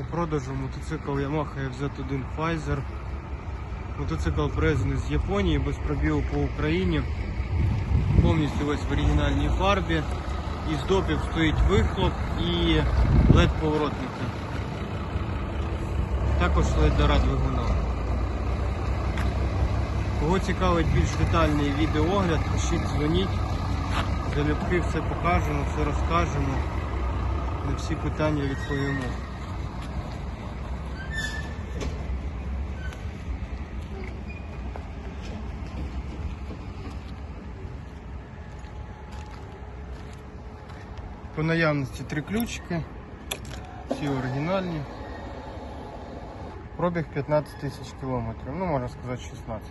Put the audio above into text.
У продажу мотоцикл Yamaha FZ1 Pfizer. Мотоцикл привезений з Японії без пробігу по Україні. Повністю весь в оригінальній фарбі. Із допів стоїть вихлоп і led поворотники. Також ледера двигуна. Кого цікавить більш детальний відеоогляд, пишіть, дзвоніть. Залюбки все покажемо, все розкажемо. На всі питання відповімо. По наявності три ключики, всі оригінальні. Пробіг 15 тисяч кілометрів, ну можна сказати 16.